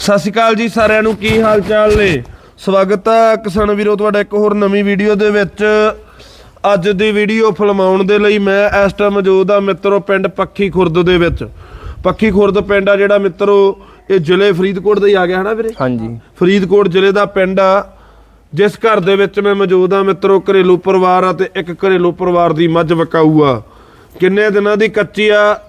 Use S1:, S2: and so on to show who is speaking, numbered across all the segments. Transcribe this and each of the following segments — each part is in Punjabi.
S1: ਸਤਿ ਸ਼੍ਰੀ ਅਕਾਲ ਜੀ ਸਾਰਿਆਂ ਨੂੰ ਕੀ ਹਾਲ ਚਾਲ ਨੇ? ਸਵਾਗਤ ਹੈ ਕਿਸਾਨ ਵੀਰੋ ਤੁਹਾਡਾ ਇੱਕ ਹੋਰ ਨਵੀਂ ਵੀਡੀਓ ਦੇ ਵਿੱਚ। ਅੱਜ ਦੀ ਵੀਡੀਓ ਫਿਲਮਾਉਣ ਦੇ ਲਈ ਮੈਂ ਇਸ ਟਾਈਮ ਮੌਜੂਦ ਆ ਮਿੱਤਰੋ ਪਿੰਡ ਪੱਖੀ ਖੁਰਦ ਦੇ ਵਿੱਚ। ਪੱਖੀ ਖੁਰਦ ਪਿੰਡ ਆ ਜਿਹੜਾ ਮਿੱਤਰੋ ਇਹ ਜ਼ਿਲ੍ਹੇ ਫਰੀਦਕੋਟ ਦਾ ਹੀ ਆ ਗਿਆ ਹਨਾ ਵੀਰੇ?
S2: ਹਾਂਜੀ।
S1: ਫਰੀਦਕੋਟ ਜ਼ਿਲ੍ਹੇ ਦਾ ਪਿੰਡ ਆ। ਜਿਸ ਘਰ ਦੇ ਵਿੱਚ ਮੈਂ ਮੌਜੂਦ ਆ ਮਿੱਤਰੋ ਘਰੇਲੂ ਪਰਿਵਾਰ ਆ ਤੇ ਇੱਕ ਘਰੇਲੂ ਪਰਿਵਾਰ ਦੀ ਮੱਝ ਵਕਾਊ ਆ। ਕਿੰਨੇ ਦਿਨਾਂ ਦੀ ਕੱਚੀ ਆ?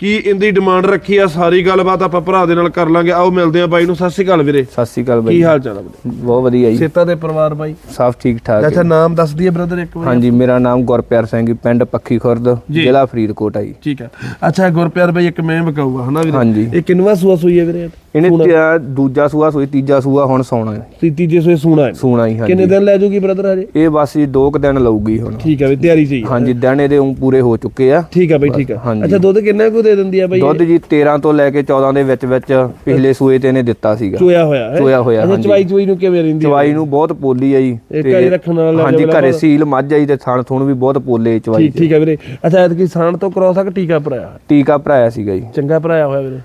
S1: ਕੀ ਇਹਦੀ ਡਿਮਾਂਡ ਰੱਖੀ ਆ? ਸਾਰੀ ਗੱਲਬਾਤ ਆਪਾਂ ਭਰਾ ਦੇ ਨਾਲ ਕਰ ਲਾਂਗੇ। ਆਓ ਮਿਲਦੇ ਆ ਬਾਈ ਨੂੰ। ਸਤਿ ਸ਼੍ਰੀ ਅਕਾਲ ਵੀਰੇ।
S2: ਸਤਿ ਸ਼੍ਰੀ ਅਕਾਲ
S1: ਕੀ
S2: ਬਾਈ
S1: ਹਾਲ ਚਾਲ ਆ
S2: ਬਹੁਤ ਵਧੀਆ ਜੀ।
S1: ਸੇਤਾ ਦੇ ਪਰਿਵਾਰ ਬਾਈ?
S2: ਸਭ ਠੀਕ ਠਾਕ
S1: ਅੱਛਾ
S2: ਹੈ
S1: ਨਾਮ ਦੱਸ ਦਈਏ ਬ੍ਰਦਰ ਇੱਕ ਵਾਰ।
S2: ਹਾਂਜੀ ਮੇਰਾ ਨਾਮ ਗੁਰਪਿਆਰ ਸਿੰਘ ਜੀ, ਪਿੰਡ ਪੱਖੀ ਖੁਰਦ
S1: ਜੀ।
S2: ਜ਼ਿਲ੍ਹਾ ਫਰੀਦਕੋਟ ਆ ਜੀ।
S1: ਠੀਕ ਹੈ। ਅੱਛਾ ਗੁਰਪਿਆਰ ਬਾਈ ਇੱਕ ਮੈਂ ਵਕਾਊ ਆ ਹਨਾ ਵੀਰੇ?
S2: ਹਾਂਜੀ।
S1: ਇਹ ਕਿੰਨਵਾ ਸੂਆ ਸੂਈ ਹੈ ਵੀਰੇ
S2: ਇਹਨੇ ਦੂਜਾ ਸੂਆ ਸੋਈ ਤੀਜਾ ਸੂਆ ਹੁਣ ਸੌਣਾ ਹੈ।
S1: ਤੀਤੀ ਜੇ ਸੂਏ ਸੂਣਾ ਹੈ।
S2: ਸੂਣਾ ਹੀ
S1: ਕਿੰਨੇ
S2: ਹਾਂਜੀ
S1: ਦਿਨ ਲੈ ਜੂਗੀ ਬ੍ਰਦਰ ਹਜੇ?
S2: ਇਹ ਬਸ ਜੀ ਦੋ ਕੁ ਦਿਨ ਲਊਗੀ ਹੁਣ।
S1: ਠੀਕ ਹੈ ਵੀ ਤਿਆਰੀ ਸਹੀ ਹੈ।
S2: ਹਾਂਜੀ ਦਿਨ ਇਹਦੇ ਉਂ ਪੂਰੇ ਹੋ ਚੁੱਕੇ ਆ।
S1: ਠੀਕ ਹੈ ਬਾਈ ਠੀਕ ਹੈ।
S2: ਹਾਂਜੀ।
S1: ਅੱਛਾ ਦੁੱਧ ਕਿੰਨਾ ਕੁ ਦੇ ਦਿੰਦੀ ਆ ਬਾਈ
S2: ਦੁੱਧ ਜੀ 13 ਤੋਂ ਲੈ ਕੇ 14 ਦੇ ਵਿੱਚ ਵਿੱਚ ਪਿਛਲੇ ਸੂਏ ਤੇ ਇਹਨੇ ਦਿੱਤਾ ਸੀਗਾ।
S1: ਚੋਇਆ ਹੋਇਆ ਹੈ?
S2: ਚੋਇਆ ਹੋਇਆ,
S1: ਅੱਛਾ
S2: ਹਾਂਜੀ।
S1: ਚਵਾਈ ਚੋਈ ਨੂੰ ਕਿਵੇਂ ਰਹਿੰਦੀ ਆ?
S2: ਚਵਾਈ ਨੂੰ ਬਹੁਤ ਪੋਲੀ ਆ ਜੀ।
S1: ਇਹ
S2: ਤੇ-
S1: ਘਰੇ ਰੱਖਣ ਵਾਲਾ
S2: ਹਾਂਜੀ
S1: level ਆ
S2: ਘਰੇ
S1: ਬਹੁਤ।
S2: ਸੀਲ ਮੱਝ ਆ ਜੀ ਤੇ ਥਣ ਥੁਣ ਵੀ ਬਹੁਤ ਪੋਲੇ ਚਵਾਈ
S1: ਠੀਕ ਠੀਕ ਹੈ ਵੀਰੇ। ਅੱਛਾ ਐਤਕੀ ਸਾਣ ਤੋਂ ਕਰਾਉ ਸਕ ਟੀਕਾ ਭਰਾਇਆ?
S2: ਟੀਕਾ ਭਰਾਇਆ ਸੀਗਾ ਜੀ।
S1: ਚੰਗਾ ਭਰਾਇਆ ਹੋਇਆ ਵੀਰੇ।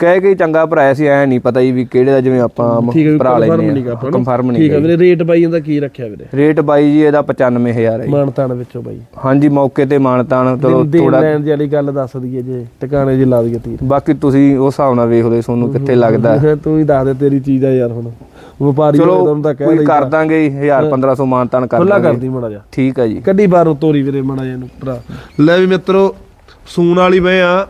S2: ਕਹਿ ਕੇ ਚੰਗਾ ਭਰਾਇਆ ਸੀ ਐ ਨਹੀਂ ਪਤਾ ਜੀ ਵੀ ਕਿਹੜੇ ਦਾ ਜਿਵੇਂ ਆਪਾਂ
S1: ਹੈ
S2: ਭਰਾ
S1: ਕਨਫਰਮ
S2: ਲੈਨੇ
S1: ਨਹੀਂ
S2: ਆ
S1: ਆਪਾਂ
S2: ਕੰਫਰਮ
S1: ਠੀਕ ਹੈ
S2: ਨਹੀਂ
S1: ਵੀਰੇ ਰੇਟ ਬਾਈ ਇਹਦਾ ਕੀ ਰੱਖਿਆ ਵੀਰੇ?
S2: ਰੇਟ ਬਾਈ ਜੀ ਇਹਦਾ 95000 ਹੈ।
S1: ਮਾਨਤਾਨ ਵਿੱਚੋਂ ਬਾਈ।
S2: ਹਾਂਜੀ ਮੌਕੇ ਤੇ ਮਾਨਤਾਨ ਚਲੋ ਥੋੜਾ
S1: ਲੈਣ ਦੀ ਵਾਲੀ ਗੱਲ ਦੱਸ ਦਈਏ ਜੇ ਟਿਕਾਣੇ ਜੇ ਲਾ ਦਈਏ ਤੀਰ।
S2: ਬਾਕੀ ਤੁਸੀਂ ਉਸ ਹਿਸਾਬ ਨਾਲ ਵੇਖ ਲਓ ਤੁਹਾਨੂੰ ਕਿੱਥੇ ਲੱਗਦਾ ਹੈ।
S1: ਤੂੰ ਹੀ ਦੱਸ ਦੇ ਤੇਰੀ ਚੀਜ਼ ਆ ਯਾਰ ਹੁਣ। ਵਪਾਰੀ ਤੁਹਾਨੂੰ ਤਾਂ ਕਹਿ
S2: ਕੋਈ
S1: ਲਈਦਾ
S2: ਕਰ ਦਾਂਗੇ 1000 1500 ਮਾਨਤਾਨ ਕਰ
S1: ਖੁੱਲਾ
S2: ਦਾਂਗੇ
S1: ਕਰਦੀ ਮੜਾ ਜਾ
S2: ਠੀਕ ਹੈ ਜੀ।
S1: ਕੱਢੀ ਬਾਹਰੋਂ ਤੋਰੀ ਵੀਰੇ ਮੜਾ ਜਾ ਇਹਨੂੰ ਭਰਾ। ਲੈ ਵੀ ਮਿੱਤਰੋ ਸੂਣ ਵਾਲੀ ਮੈਂ ਆ।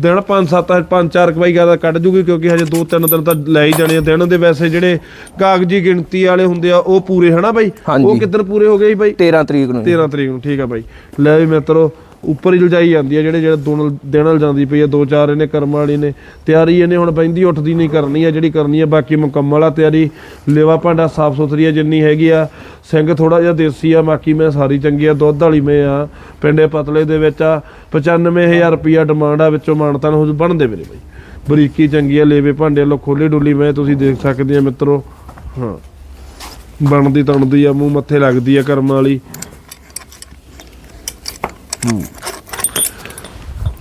S1: ਦਿਨ 5 7 5 4 ਕਵਾਈ ਦਾ ਕੱਢ ਜੂਗੀ ਕਿਉਂਕਿ ਹਜੇ 2 3 ਦਿਨ ਤਾਂ ਲੈ ਹੀ ਜਾਣੇ ਆ। ਦਿਨ ਦੇ ਵੈਸੇ ਜਿਹੜੇ ਕਾਗਜ਼ੀ ਗਿਣਤੀ ਵਾਲੇ ਹੁੰਦੇ ਆ ਉਹ ਪੂਰੇ ਹਨਾ ਬਾਈ। ਉਹ ਕਿੱਦਣ ਪੂਰੇ ਹੋ ਗਏ ਜੀ ਬਾਈ?
S2: 13 ਤਰੀਕ ਨੂੰ ਜੀ।
S1: 13 ਤਰੀਕ ਨੂੰ ਠੀਕ ਆ ਬਾਈ। ਲੈ ਵੀ ਮਿੱਤਰੋ ਉੱਪਰ ਹੀ ਲਜਾਈ ਜਾਂਦੀ ਆ ਜਿਹੜੇ ਜਿਹੜੇ ਦੋਨ ਦਿਨ ਜਾਂਦੀ ਪਈ ਆ ਦੋ ਚਾਰ ਇਹਨੇ ਕਰਮ ਵਾਲੀ ਨੇ ਤਿਆਰੀ ਇਹਨੇ ਹੁਣ ਬੈਂਦੀ ਉੱਠਦੀ ਨਹੀਂ ਕਰਨੀ ਆ ਜਿਹੜੀ ਕਰਨੀ ਆ ਬਾਕੀ ਮੁਕੰਮਲ ਆ ਤਿਆਰੀ। ਲੇਵਾ ਭਾਂਡਾ ਸਾਫ਼ ਸੁਥਰੀ ਆ ਜਿੰਨੀ ਹੈਗੀ ਆ। ਸਿੰਘ ਥੋੜਾ ਜਿਹਾ ਦੇਸੀ ਆ, ਬਾਕੀ ਮੈਂ ਸਾਰੀ ਚੰਗੀ ਆ, ਦੁੱਧ ਵਾਲੀ ਮੈਂ ਆ, ਪਿੰਡੇ ਪਤਲੇ ਦੇ ਵਿੱਚ ਆ 95000 ਰੁਪਿਆ ਡਿਮਾਂਡ ਆ, ਵਿੱਚੋਂ ਮਾਨਤਾਨ ਹੋ ਬਣਦੇ ਮੇਰੇ ਬਾਈ। ਬਰੀਕੀ ਚੰਗੀ ਆ, ਲੇਵੇ ਭਾਂਡੇ ਲੋ ਖੋਲੇ ਡੁੱਲੀ ਮੈਂ, ਤੁਸੀਂ ਦੇਖ ਸਕਦੇ ਆ ਮਿੱਤਰੋ। ਹਾਂ। ਬਣਦੀ, ਤਣਦੀ ਆ, ਮੂੰਹ ਮੱਥੇ ਲੱਗਦੀ ਆ ਕਰਮ ਵਾਲੀ।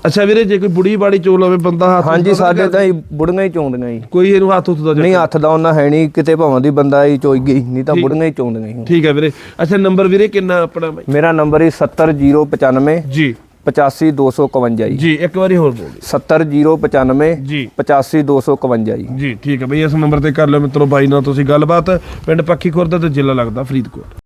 S1: ਅੱਛਾ ਵੀਰੇ ਜੇ ਕੋਈ ਬੁੜੀ ਬਾੜੀ ਚੋਲ ਲਵੇ ਬੰਦਾ ਹੱਥ
S2: ਹਾਂਜੀ ਸਾਡੇ ਤਾਂ ਹੀ ਬੁੜੀਆਂ ਹੀ ਚੋਂਦੀਆਂ ਜੀ।
S1: ਕੋਈ ਇਹਨੂੰ ਹੱਥ ਉੱਤ ਦਾ
S2: ਨਹੀਂ ਹੱਥ ਦਾ ਉਹਨਾਂ ਹੈ ਨਹੀਂ ਕਿਤੇ ਭਾਵਾਂ ਦੀ ਬੰਦਾ ਹੀ ਚੋਈ ਗਈ ਨਹੀਂ ਤਾਂ ਬੁੜੀਆਂ ਹੀ ਚੋਂਦੀਆਂ ਜੀ।
S1: ਠੀਕ ਹੈ ਵੀਰੇ। ਅੱਛਾ ਨੰਬਰ ਵੀਰੇ ਕਿੰਨਾ ਆਪਣਾ ਬਾਈ?
S2: ਮੇਰਾ ਨੰਬਰ ਹੀ 70095
S1: ਜੀ।
S2: 85251
S1: ਜੀ। ਇੱਕ ਵਾਰੀ ਹੋਰ ਬੋਲ ਦਿਓ।
S2: 70095
S1: ਜੀ।
S2: 85251 ਜੀ।
S1: ਜੀ ਠੀਕ ਹੈ ਬਈ ਇਸ ਨੰਬਰ ਤੇ ਕਰ ਲਿਓ ਮਿੱਤਰੋ ਬਾਈ ਨਾਲ ਤੁਸੀਂ ਗੱਲਬਾਤ। ਪਿੰਡ ਪੱਖੀ ਖੁਰਦ ਤੇ ਜ਼ਿਲ੍ਹਾ ਲੱਗਦਾ ਫਰੀਦਕੋਟ।